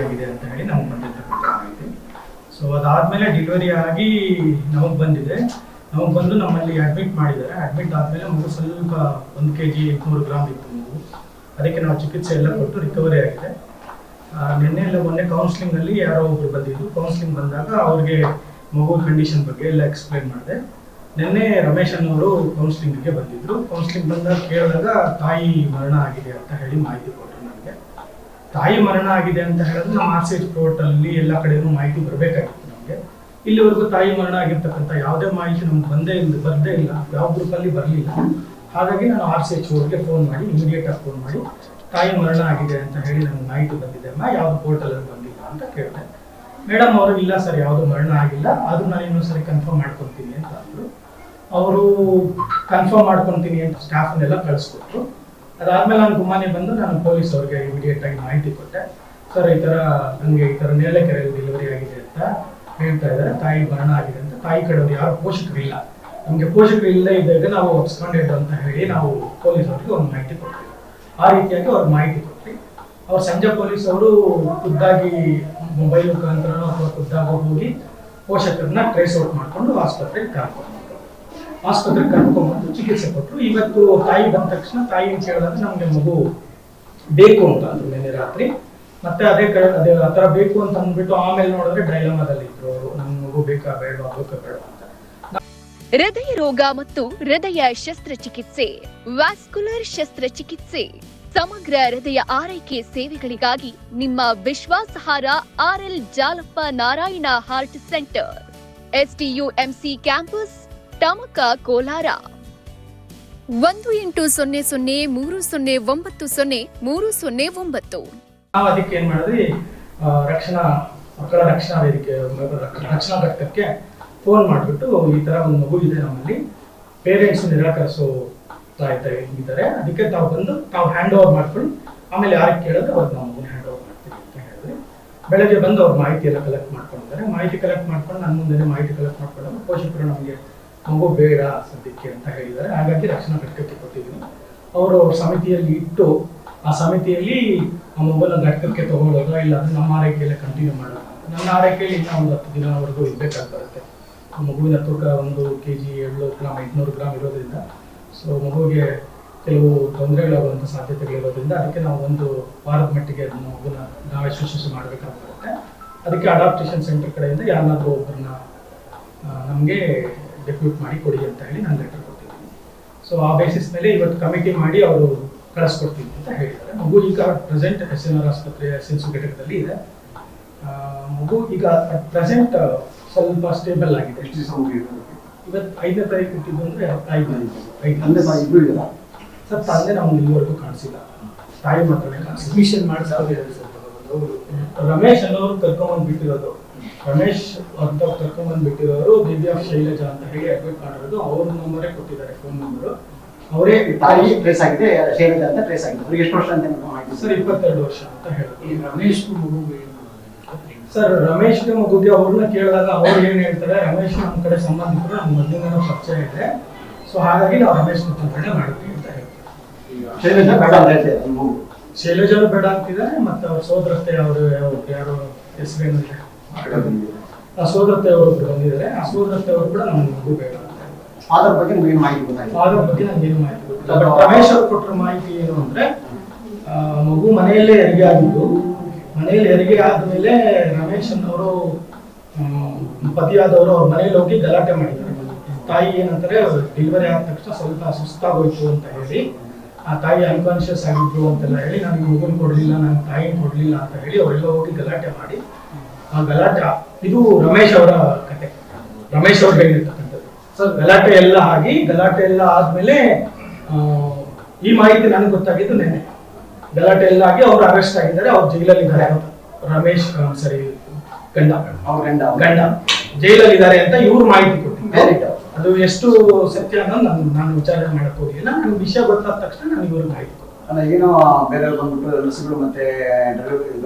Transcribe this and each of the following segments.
ಆಗಿದೆ ಅಂತ ಹೇಳಿ ನಮ್ಗೆ ಬಂದಿರ್ತಕ್ಕಂಥ ಮಾಹಿತಿ. ಸೊ ಅದಾದ್ಮೇಲೆ ಡೆಲಿವರಿ ಆಗಿ ನಮಗೆ ಬಂದಿದೆ. ನಮಗೆ ಬಂದು ನಮ್ಮಲ್ಲಿ ಅಡ್ಮಿಟ್ ಮಾಡಿದ್ದಾರೆ. ಅಡ್ಮಿಟ್ ಆದ್ಮೇಲೆ ಮಗು ಸ್ವಲ್ಪ ಒಂದು ಕೆ ಜಿ ಎಂಟುನೂರು ಗ್ರಾಮ್ ಇತ್ತು ಮಗು ಅದಕ್ಕೆ ನಾವು ಚಿಕಿತ್ಸೆ ಎಲ್ಲ ಕೊಟ್ಟು ರಿಕವರಿ ಆಗಿದೆ. ನಿನ್ನೆ ಎಲ್ಲ ಮೊನ್ನೆ ಕೌನ್ಸಿಲಿಂಗ್ ಅಲ್ಲಿ ಯಾರೋ ಒಬ್ರು ಬಂದಿದ್ರು. ಕೌನ್ಸಿಲಿಂಗ್ ಬಂದಾಗ ಅವ್ರಿಗೆ ಮಗು ಕಂಡೀಷನ್ ಬಗ್ಗೆ ಎಲ್ಲ ಎಕ್ಸ್ಪ್ಲೈನ್ ಮಾಡಿದೆ. ನಿನ್ನೆ ರಮೇಶ್ ಅನ್ನೋರು ಕೌನ್ಸಿಲಿಂಗ್ಗೆ ಬಂದಿದ್ರು. ಕೌನ್ಸಿಲಿಂಗ್ ಬಂದಾಗ ಕೇಳಿದಾಗ ತಾಯಿ ಮರಣ ಆಗಿದೆ ಅಂತ ಹೇಳಿ ಮಾಹಿತಿ ನನಗೆ ತಾಯಿ ಮರಣ ಆಗಿದೆ ಅಂತ ಹೇಳಿದ್ರೆ ನಮ್ಮ ಆರ್ ಸಿ ಎಚ್ ಅಲ್ಲಿ ಎಲ್ಲ ಕಡೆನೂ ಮಾಹಿತಿ ಬರಬೇಕಾಗಿತ್ತು ನಮಗೆ. ಇಲ್ಲಿವರೆಗೂ ತಾಯಿ ಮರಣ ಆಗಿರ್ತಕ್ಕಂಥ ಯಾವುದೇ ಮಾಹಿತಿ ನಮ್ಗೆ ಬಂದೇ ಇಲ್ಲ, ಬರದೇ ಇಲ್ಲ, ಯಾವ ಗ್ರೂಪಲ್ಲಿ ಬರಲಿಲ್ಲ. ಹಾಗಾಗಿ ನಾನು ಆರ್ ಸಿ ಎಚ್ ಕೋರ್ಟ್ಗೆ ಫೋನ್ ಮಾಡಿ ಇಮಿಡಿಯೇಟ್ ಆಗಿ ಫೋನ್ ಮಾಡಿ, ತಾಯಿ ಮರಣ ಆಗಿದೆ ಅಂತ ಹೇಳಿ ನನಗೆ ಮಾಹಿತಿ ಬಂದಿದೆ ಅಮ್ಮ ಯಾವ್ದು ಪೋರ್ಟಲಲ್ಲಿ ಬಂದಿಲ್ಲ ಅಂತ ಕೇಳಿದೆ. ಮೇಡಮ್ ಅವರು, ಇಲ್ಲ ಸರ್, ಯಾವುದು ಮರಣ ಆಗಿಲ್ಲ ಅದು ನಾನು ಇನ್ನೊಂದ್ಸರಿ ಕನ್ಫರ್ಮ್ ಮಾಡ್ಕೊತೀನಿ ಅಂತ ಅಂದ್ರು. ಅವರು ಕನ್ಫರ್ಮ್ ಮಾಡ್ಕೊತೀನಿ ಅಂತ ಸ್ಟಾಫ್ನೆಲ್ಲ ಕಳಿಸ್ಕೊಟ್ರು. ಅದಾದ್ಮೇಲೆ ನಾನು ಗುಮ್ಮಾನೆ ಬಂದು ನಾನು ಪೊಲೀಸ್ ಅವ್ರಿಗೆ ಇಮಿಡಿಯೇಟ್ ಆಗಿ ಮಾಹಿತಿ ಕೊಟ್ಟೆ. ಸರ್, ಈ ಥರ ನನಗೆ ಈ ತರ ನೇರಳೆಕೆರೆಯಲ್ಲಿ ಡೆಲಿವರಿ ಆಗಿದೆ ಅಂತ ಹೇಳ್ತಾ ಇದ್ದಾರೆ. ತಾಯಿ ಮರಣ ಆಗಿದೆ ಅಂತ ತಾಯಿ ಕಡೆಯವರು ಯಾರು ಪೋಷಕರಿಲ್ಲ. ನಮಗೆ ಪೋಷಕರು ಇಲ್ಲದೆ ಇದ್ದಾಗ ನಾವು ಒಪ್ಸ್ಕೊಂಡಿದ್ದು ಅಂತ ಹೇಳಿ ನಾವು ಪೊಲೀಸ್ ಅವರಿಗೆ ಒಂದು ಮಾಹಿತಿ ಕೊಡ್ತೀವಿ ಆ ರೀತಿಯಾಗಿ ಅವ್ರಿಗೆ ಮಾಹಿತಿ ಕೊಟ್ವಿ. ಅವ್ರು ಸಂಜೆ ಪೊಲೀಸ್ ಅವರು ಖುದ್ದಾಗಿ ಮೊಬೈಲ್ ಮುಖಾಂತರ ಅಥವಾ ಖುದ್ದಾಗಿ ಹೋಗಿ ಪೋಷಕರನ್ನ ಟ್ರೇಸ್ ಔಟ್ ಮಾಡ್ಕೊಂಡು ಆಸ್ಪತ್ರೆಗೆ ಕರ್ಕೊಂಡು ಆಸ್ಪತ್ರೆಗೆ ಕರ್ಕೊಂಡ್ಬಂದು ಚಿಕಿತ್ಸೆ ಕೊಟ್ಟರು ಇವತ್ತು ತಾಯಿ ಬಂದ ತಕ್ಷಣ ತಾಯಿ ಕೇಳಿದಾಗ ನಮಗೆ ಮಗು ಬೇಕು ಅಂತ ಅಂದ್ರು ನಿನ್ನೆ ರಾತ್ರಿ. ಮತ್ತೆ ಅದೇ ಕಡೆ ಅದೇ ಆ ಥರ ಬೇಕು ಅಂತ ಅಂದ್ಬಿಟ್ಟು ಆಮೇಲೆ ನೋಡಿದ್ರೆ ಡೈಲಮಾದಲ್ಲಿ ಇದ್ರು ಅವರು. ನಮ್ಮ ಮಗು ಬೇಕಾ ಬೇಡವಾ ಬೇಕಾ ಬೇಡವಾ ಅಂತ. ಹೃದಯ ರೋಗ ಮತ್ತು ಹೃದಯ ಶಸ್ತ್ರಚಿಕಿತ್ಸೆ, ವ್ಯಾಸ್ಕುಲರ್ ಶಸ್ತ್ರಚಿಕಿತ್ಸೆ, ಸಮಗ್ರ ಹೃದಯ ಆರೈಕೆ ಸೇವೆಗಳಿಗಾಗಿ ನಿಮ್ಮ ವಿಶ್ವಾಸಾರ್ಹ RL Jalappa Narayana heart centre SDUMC campus Tamaka Kolar. ಒಂದು ಎಂಟು ಸೊನ್ನೆ ಸೊನ್ನೆ ಮೂರು ಸೊನ್ನೆ ಒಂಬತ್ತು ಸೊನ್ನೆ ಮೂರು ಸೊನ್ನೆ ಒಂಬತ್ತು. ನಾವು ಅದಕ್ಕೆ ಏನ್ ಮಾಡಿದ್ವಿ? ರಕ್ಷಣಾ, ಮಕ್ಕಳ ರಕ್ಷಣಾ ವೇದಿಕೆ ರಕ್ಷಣಾ ಘಟಕಕ್ಕೆ ಫೋನ್ ಮಾಡಿಬಿಟ್ಟು ಈ ತರ ಒಂದು ಮಗು ಇದೆ ನಮ್ಮಲ್ಲಿ. ಪೇರೆಂಟ್ಸ್ ನಿರಾಕರಿಸೋ ಇದ್ದಾರೆ. ಅದಕ್ಕೆ ತಾವು ಬಂದು ತಾವು ಹ್ಯಾಂಡ್ ಓವರ್ ಮಾಡ್ಕೊಂಡು ಆಮೇಲೆ ಯಾರಿಗೆ ಕೇಳಿದ್ರೆ ಅವ್ರಿಗೆ ನಾವು ಮಗುನ ಹ್ಯಾಂಡ್ ಓವರ್ ಮಾಡ್ತೀವಿ ಅಂತ ಹೇಳಿದ್ವಿ ಬೆಳಗ್ಗೆ ಬಂದು ಅವ್ರ ಮಾಹಿತಿ ಎಲ್ಲ ಕಲೆಕ್ಟ್ ಮಾಡ್ಕೊಂಡಿದ್ದಾರೆ. ಮಾಹಿತಿ ಕಲೆಕ್ಟ್ ಮಾಡ್ಕೊಂಡು ನನ್ನ ಮುಂದೆ ಮಾಹಿತಿ ಕಲೆಕ್ಟ್ ಮಾಡ್ಕೊಂಡು ಪೋಷಕರು ನಮಗೆ ಮಗು ಬೇಡ ಸದ್ಯಕ್ಕೆ ಅಂತ ಹೇಳಿದ್ದಾರೆ. ಹಾಗಾಗಿ ರಕ್ಷಣಾ ಘಟಕಕ್ಕೆ ಕೊಟ್ಟಿದ್ದೀನಿ ಅವರು ಸಮಿತಿಯಲ್ಲಿ ಇಟ್ಟು ಆ ಸಮಿತಿಯಲ್ಲಿ ಆ ಮೊಬೈಲ್ ಘಟಕಕ್ಕೆ ತಗೊಳ್ಳೋದು ಇಲ್ಲ ಅಂದ್ರೆ ನಮ್ಮ ಆರೈಕೆಯಲ್ಲೇ ಕಂಟಿನ್ಯೂ ಮಾಡೋದು? ನನ್ನ ಆರೈಕೆಯಲ್ಲಿ ಇನ್ನೂ ಒಂದು ಹತ್ತು ದಿನವರೆಗೂ ಇರ್ಬೇಕಾಗಿ ಬರುತ್ತೆ. ಆ ಮಗುವಿನ ತೂಕ ಒಂದು ಕೆ ಜಿ ಏಳ್ನೂರು ಗ್ರಾಮ್ ಎಂಟುನೂರು ಗ್ರಾಮ್ ಇರೋದ್ರಿಂದ. ಸೊ ಮಗುವಿಗೆ ಕೆಲವು ತೊಂದರೆಗಳಾಗುವಂಥ ಸಾಧ್ಯತೆಗಳಿರೋದ್ರಿಂದ ಅದಕ್ಕೆ ನಾವು ಒಂದು ವಾರದ ಮಟ್ಟಿಗೆ ನಮ್ಮ ಮಗುನ ನಾವೇ ಶುಶ್ರೂಷೆ ಮಾಡಬೇಕಾಗುತ್ತೆ ಅದಕ್ಕೆ ಅಡಾಪ್ಟೇಷನ್ ಸೆಂಟರ್ ಕಡೆಯಿಂದ ಯಾರನ್ನಾದರೂ ಒಬ್ಬರನ್ನ ನಮಗೆ ಡೆಪ್ಯೂಟ್ ಮಾಡಿ ಕೊಡಿ ಅಂತ ಹೇಳಿ ನಾನು ಲೆಟರ್ ಕೊಟ್ಟಿದ್ದೀನಿ. ಸೊ ಆ ಬೇಸಿಸ್ ಮೇಲೆ ಇವತ್ತು ಕಮಿಟಿ ಮಾಡಿ ಅವರು ಕಳಿಸ್ಕೊಡ್ತೀನಿ ಅಂತ ಹೇಳಿದ್ದಾರೆ. ಮಗು ಈಗ ಪ್ರೆಸೆಂಟ್ ಎಸ್ ಎನ್ ಆರ್ ಆಸ್ಪತ್ರೆ ಎಸ್ ಎನ್ ಘಟಕದಲ್ಲಿ ಇದೆ. ಮಗು ಈಗ ಪ್ರೆಸೆಂಟ್ ಸ್ವಲ್ಪ ಸ್ಟೇಬಲ್ ಆಗಿದೆ. ಎಷ್ಟು ದಿವಸ ಇವತ್ತು ಐದನೇ ತಾರೀಕು ಹುಟ್ಟಿದ್ದು ಅಂದರೆ ಐದು ಐದು ತಂದೆ ತಾಯಿ ಇದ್ದೀರಾ ಸರ್ ತಂದೆ ನಮ್ಗೆ ಇಲ್ಲಿವರೆಗೂ ಕಾಣಿಸಿಲ್ಲ. ತಾಯಿ ಮಾತ್ರ ಕಾಣಿಸಿಲ್ಲ. ಅಡ್ಮಿಷನ್ ಮಾಡಿಸ್ಕೊಂಡಿದ್ದಾರೆ ಸರ್. ರಮೇಶ್ ಅನ್ನೋರು ಕರ್ಕೊಂಬಂದ್ ಬಿಟ್ಟಿರೋದು. ರಮೇಶ್ ಅಂತ ಕರ್ಕೊಂಬಂದ್ ಬಿಟ್ಟಿರೋರು ದಿವ್ಯಾ ಶೈಲಜಾ ಅಂತ ಹೇಳಿ ಅಡ್ಮಿಟ್ ಮಾಡಿರೋದು. ಅವ್ರ ನಂಬರೇ ಕೊಟ್ಟಿದ್ದಾರೆ ಫೋನ್ ನಂಬರು ಅವರೇ ತಾಯಿ ಟ್ರೇಸ್ ಆಗಿದೆ ಶೈಲಜಾ ಅಂತ ಟ್ರೇಸ್ ಆಗಿದೆ. ಅವ್ರಿಗೆ ಎಷ್ಟು ವರ್ಷ ಅಂತ ಮಾಹಿತಿ ಸರ್ ಇಪ್ಪತ್ತೆರಡು ವರ್ಷ ಅಂತ ಹೇಳಿ ರಮೇಶ್ ಮಗು ಸರ್ ರಮೇಶ್ಗೆ ಮಗುಗೆ ಅವ್ರನ್ನ ಕೇಳಿದಾಗ ಅವ್ರು ಏನ್ ಹೇಳ್ತಾರೆ ರಮೇಶ್ ನಮ್ಮ ಕಡೆ ಸಂಬಂಧಿಕರು ನಮ್ಮ ಮೊದಲಿನ ಪರಿಚಯ ಇದೆ. ಸೊ ಹಾಗಾಗಿ ನಾವು ರಮೇಶ್ ಮುಖಾಂತರನೇ ಮಾಡ್ತೀವಿ ಅಂತ ಹೇಳ್ತೀವಿ. ಶೈಲಜಾ ಬೇಡ ಅಂತ ಹೇಳ್ತಾರೆ ಶೈಲಜಾನು ಬೇಡ ಅಂತಿದ್ದಾರೆ ಮತ್ತೆ ಅವ್ರ ಸೋದರತೆ ಅವರು ಯಾರು ಹೆಸರೇನಿದೆ ಆ ಸೋದರತೆ ಅವರು ಬಂದಿದ್ದಾರೆ. ಆ ಸೋದರತೆ ಅವರು ಕೂಡ ನಮ್ಗೆ ಮಗು ಬೇಡ ಅದರ ಬಗ್ಗೆ ನಿಮ್ಗೆ ಏನು ಮಾಹಿತಿ ಗೊತ್ತಾಗಿದೆ? ಅದ್ರ ಬಗ್ಗೆ ನಮ್ಗೆ ಏನು ಮಾಹಿತಿ ಗೊತ್ತಿಲ್ಲ. ರಮೇಶ್ ಅವ್ರು ಕೊಟ್ಟಿರೋ ಮಾಹಿತಿ ಏನು ಅಂದ್ರೆ ಮಗು ಮನೆಯಲ್ಲೇ ಹೆರಿಗೆ ಆಗಿದ್ದು ಮನೆಯಲ್ಲಿ ಹೆರಿಗೆ ಆದ್ಮೇಲೆ ರಮೇಶ್ ಅನ್ನೋರು ಪತಿಯಾದವರು ಅವ್ರ ಮನೆಯಲ್ಲಿ ಹೋಗಿ ಗಲಾಟೆ ಮಾಡಿದ್ದಾರೆ. ತಾಯಿ ಏನಂತಾರೆ ಡೆಲಿವರಿ ಆದ ತಕ್ಷಣ ಸ್ವಲ್ಪ ಸುಸ್ತಾಗೋಯ್ತು ಅಂತ ಹೇಳಿ. ಆ ತಾಯಿ ಅನ್ಕಾನ್ಶಿಯಸ್ ಆಗಿದ್ರು ಅಂತೆಲ್ಲ ಹೇಳಿ ನನಗೆ ಮಗುನ್ ಕೊಡ್ಲಿಲ್ಲ ನನ್ನ ತಾಯಿ ಕೊಡಲಿಲ್ಲ ಅಂತ ಹೇಳಿ ಅವರೆಲ್ಲ ಹೋಗಿ ಗಲಾಟೆ ಮಾಡಿ. ಆ ಗಲಾಟೆ ಇದು ರಮೇಶ್ ಅವರ ಕತೆ. ರಮೇಶ್ ಅವ್ರು ಹೇಳಿರ್ತಕ್ಕಂಥದ್ದು. ಸೊ ಗಲಾಟೆ ಎಲ್ಲ ಆಗಿ ಗಲಾಟೆ ಎಲ್ಲ ಆದ್ಮೇಲೆ ಆ, ಈ ಮಾಹಿತಿ ನನಗೆ ಗೊತ್ತಾಗಿದ್ದು ನೆನೆ ಗಲಾಟೆ ಎಲ್ಲ ಆಗಿ ಅವ್ರು ಅರೆಸ್ಟ್ ಆಗಿದ್ದಾರೆ ಅವ್ರು ಜೈಲಲ್ಲಿ ಇದ್ದಾರೆ ರಮೇಶ್ ಸರಿ ಗಂಡ. ಅವ್ರ ಗಂಡ. ಗಂಡ. ಜೈಲಲ್ಲಿ ಇದ್ದಾರೆ ಅಂತ ಇವ್ರು ಮಾಹಿತಿ ಕೊಟ್ಟಿದ್ದಾರೆ. ಅದು ಎಷ್ಟು ಸತ್ಯ ಅನ್ನೋದು ನಾನು ನಾನು ವಿಚಾರಣೆ ಮಾಡಕ್ ಹೋಗಿಲ್ಲ. ನನಗೆ ವಿಷಯ ಗೊತ್ತಾದ ತಕ್ಷಣ ನಾನು ಇವ್ರಿಗೆ ಆಯ್ತು ಅಲ್ಲ ಏನೋ ಬೇರೆ ಬಂದ್ಬಿಟ್ಟು ನಸುಗಳು ಮತ್ತೆ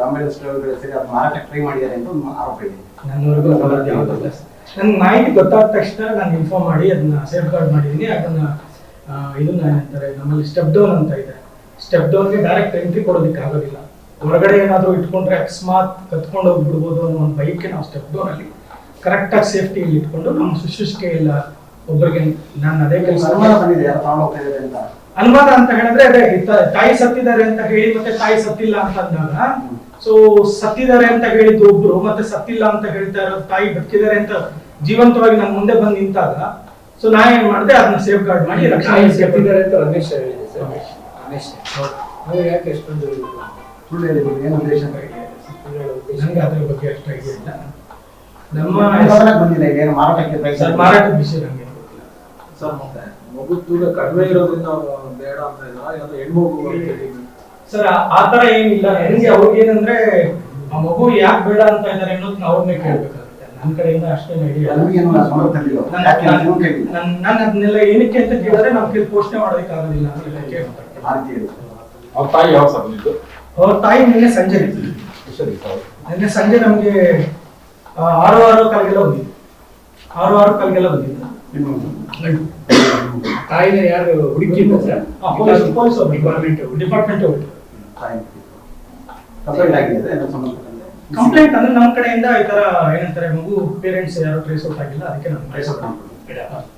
ಆಂಬುಲೆನ್ಸ್ ಡ್ರೈವರ್ಗಳು ಸೇರಿ ಅದು ಮಾರಾಟ ಟ್ರೈ ಮಾಡಿದ್ದಾರೆ ಅಂತ ಒಂದು ಆರೋಪ ಇದೆ. ನನ್ನವರೆಗೂ ಅದರದ್ದು ಯಾವುದಿಲ್ಲ ನನ್ಗೆ ಮಾಹಿತಿ ಗೊತ್ತಾದ ತಕ್ಷಣ ನಾನು ಇನ್ಫಾರ್ಮ್ ಮಾಡಿ ಅದನ್ನ ಸೇಫ್ ಗಾರ್ಡ್ ಮಾಡಿದ್ದೀನಿ. ಅದನ್ನ ಇದನ್ನ ಏನಂತಾರೆ ನಮ್ಮಲ್ಲಿ ಸ್ಟೆಪ್ ಡೌನ್ ಅಂತ ಇದೆ. ಸ್ಟೆಪ್ ಡೌನ್ಗೆ ಡೈರೆಕ್ಟ್ ಎಂಟ್ರಿ ಕೊಡೋದಕ್ಕೆ ಆಗೋದಿಲ್ಲ. ಹೊರಗಡೆ ಏನಾದರೂ ಇಟ್ಕೊಂಡ್ರೆ ಅಕಸ್ಮಾತ್ ಕತ್ಕೊಂಡು ಹೋಗ್ಬಿಡ್ಬೋದು ಅನ್ನೋ ಒಂದು ಬೈಕ್ಗೆ ನಾವು ಸ್ಟೆಪ್ ಡೋನಲ್ಲಿ ಕರೆಕ್ಟಾಗಿ ಸೇಫ್ಟಿಯಲ್ಲಿ ಇಟ್ಕೊಂಡು ನಮ್ಮ ಶುಶ್ರೂಷಕೆ ಇಲ್ಲ ಒಬ್ಬರಿಗೆ ನಾನು ಅದೇ ಕೆಲಸ ಅನುಮಾನ ಬಂದಿದೆ ಅಂತ. ಅನುಮಾನ ಅಂತ ಹೇಳಿದ್ರೆ ಅದೇ ತಾಯಿ ಸತ್ತಿದ್ದಾರೆ ಅಂತ ಹೇಳಿ ಮತ್ತೆ ತಾಯಿ ಸತ್ತಿಲ್ಲ ಅಂತ ಅಂದಾಗ ಸೊ ಸತ್ತಿದ್ದಾರೆ ಅಂತ ಹೇಳಿದ್ದು ಒಬ್ರು ಮತ್ತೆ ಸತ್ತಿಲ್ಲ ಅಂತ ಹೇಳ್ತಾ ಇರೋ ತಾಯಿ ಬದುಕಿದ್ದಾರೆ ಅಂತ ಜೀವಂತವಾಗಿ ನನ್ನ ಮುಂದೆ ಬಂದು ನಿಂತಾಗ ಸೊ ನಾ ಏನ್ ಮಾಡಿದೆ ಅದನ್ನ ಸೇಫ್ ಗಾರ್ಡ್ ಮಾಡಿ ರಕ್ಷಣೆ ಸತ್ತಿದ್ದಾರೆ ಅಂತ ರಮೇಶ್ ಹೇಳಿದೆ ಸರ್. ರಮೇಶ್. ಯಾಕೆ ಎಷ್ಟೊಂದು ಸುಳ್ಳು ಹೇಳಿದ್ರು ಏನು ಉದ್ದೇಶ ನಂಗೆ ಅದ್ರ ಬಗ್ಗೆ ಅಷ್ಟಾಗಿದೆ ಇಲ್ಲ ನಮ್ಮ ಬಂದಿಲ್ಲ ಏನು ಮಾರಾಟಕ್ಕೆ ಮಾರಾಟದ ವಿಷಯ ಗೊತ್ತಿಲ್ಲ ಸರ್ ಮತ್ತೆ ಮಗು ತೂಕ ಕಡಿಮೆ ಇರೋದ್ರಿಂದ ಬೇಡ ಅಂತ ಇದ್ರ ಇಲ್ಲ ಹೆಣ್ಮಗು ಅಂತ ಹೇಳಿ ಸರ್ ಆ- ತರ ಏನಿಲ್ಲ. ಹೆಂಗೆ ಅವ್ರಿಗೆ ಏನಂದ್ರೆ ಆ ಮಗು ಯಾಕೆ ಬೇಡ ಅಂತ ಇದ್ದಾರೆ ಅನ್ನೋದನ್ನ ಅವ್ರನ್ನೇ ಕೇಳ್ಬೇಕಾಗುತ್ತೆ. ನನ್ನ ಕಡೆಯಿಂದ ಅಷ್ಟೇ ನಾನು ಅದನ್ನೆಲ್ಲ ಏನಕ್ಕೆ ಅಂತ ಕೇಳಿದ್ರೆ ನಮ್ಗೆ ಪೋಷಣೆ ಮಾಡೋದಕ್ಕಾಗೋದಿಲ್ಲ ಅಂತ ಕೇಳ್ತಾರೆ. ಆ ರೀತಿ ಹೇಳಿ ಅವ್ರ ತಾಯಿ ಯಾವ ಸರ್ ಬಂದಿದ್ದು ಅವ್ರ ತಾಯಿ ನಿನ್ನೆ ಸಂಜೆ ನಿನ್ನೆ ಸಂಜೆ ನಮಗೆ ಆರು ಆರು ಕಾಲ್ಗೆಲ್ಲ ಬಂದಿದ್ದು. ಆರು ಆರು ಕಾಲ್ಗೆಲ್ಲ ಬಂದಿದ್ದು. ತಾಯಿನ ಯಾರು ಹುಡುಕಿ police police department department complaint ಅಂದ್ರೆ ನಮ್ಮ ಕಡೆಯಿಂದ ಈ ತರ ಏನಂತಾರೆ ಮಗು ಪೇರೆಂಟ್ಸ್ ಯಾರು ಟ್ರೇಸ್ ಔಟ್ ಆಗಿಲ್ಲ ಅದಕ್ಕೆ ನಾನು ಟ್ರೇಸ್ ಔಟ್ ಮಾಡ್ಕೊಳ್ಳಿ.